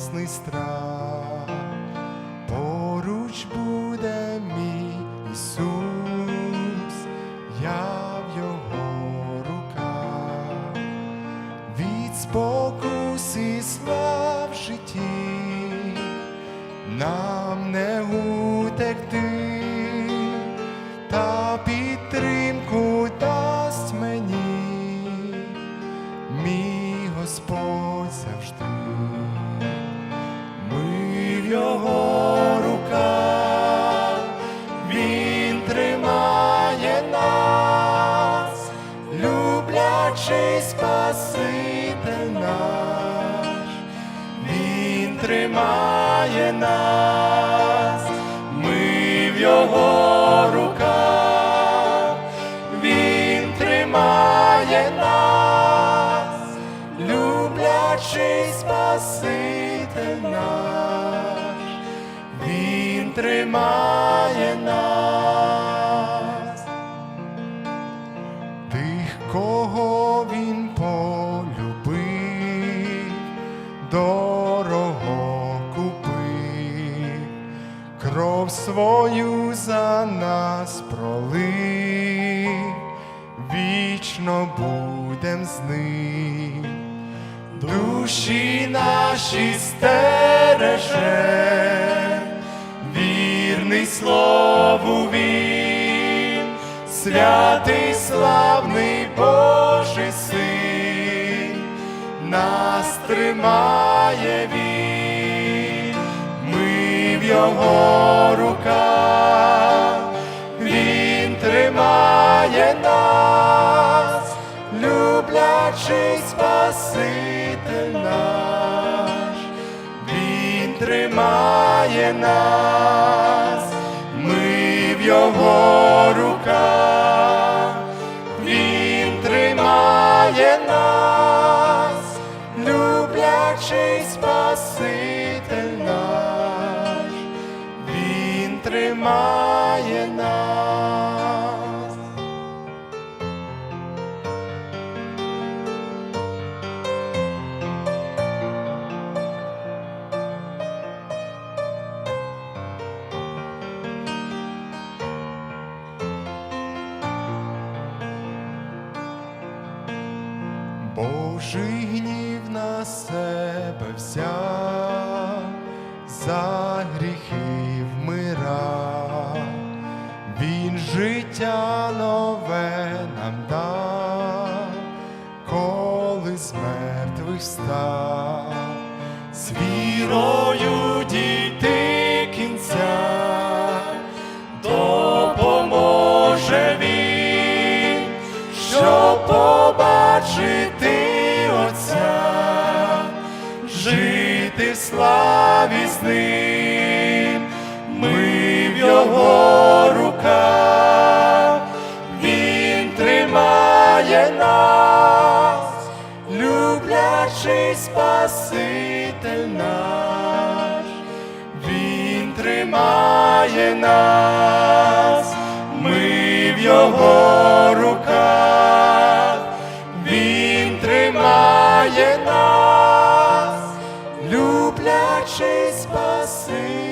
власний страх, поруч буде мій Ісус, я в його руках, від спокус і слав в житті, нам не утекти та підтримати. Люблячий Спаситель наш, він тримає нас, ми в його руках, він тримає нас, люблячий Спаситель наш, він тримає нас, свою за нас пролив, вічно будем з ним. Душі наші стереже, вірний слову він, святий славний Божий син, нас тримає він, в Спаситель наш, він тримає нас, ми в його руках, він тримає нас, люблячий Спаситель наш, він тримає нас. Божий гнів на себе взяв, за гріхи вмирав, він життя нове нам дав, коли з мертвих став, з вірою дійти кінця, допоможе він, щоб побачити ним, ми в його руках, він тримає нас, люблячий Спаситель наш, він тримає нас, ми в його руках, він тримає нас, люблячий Спаситель наш.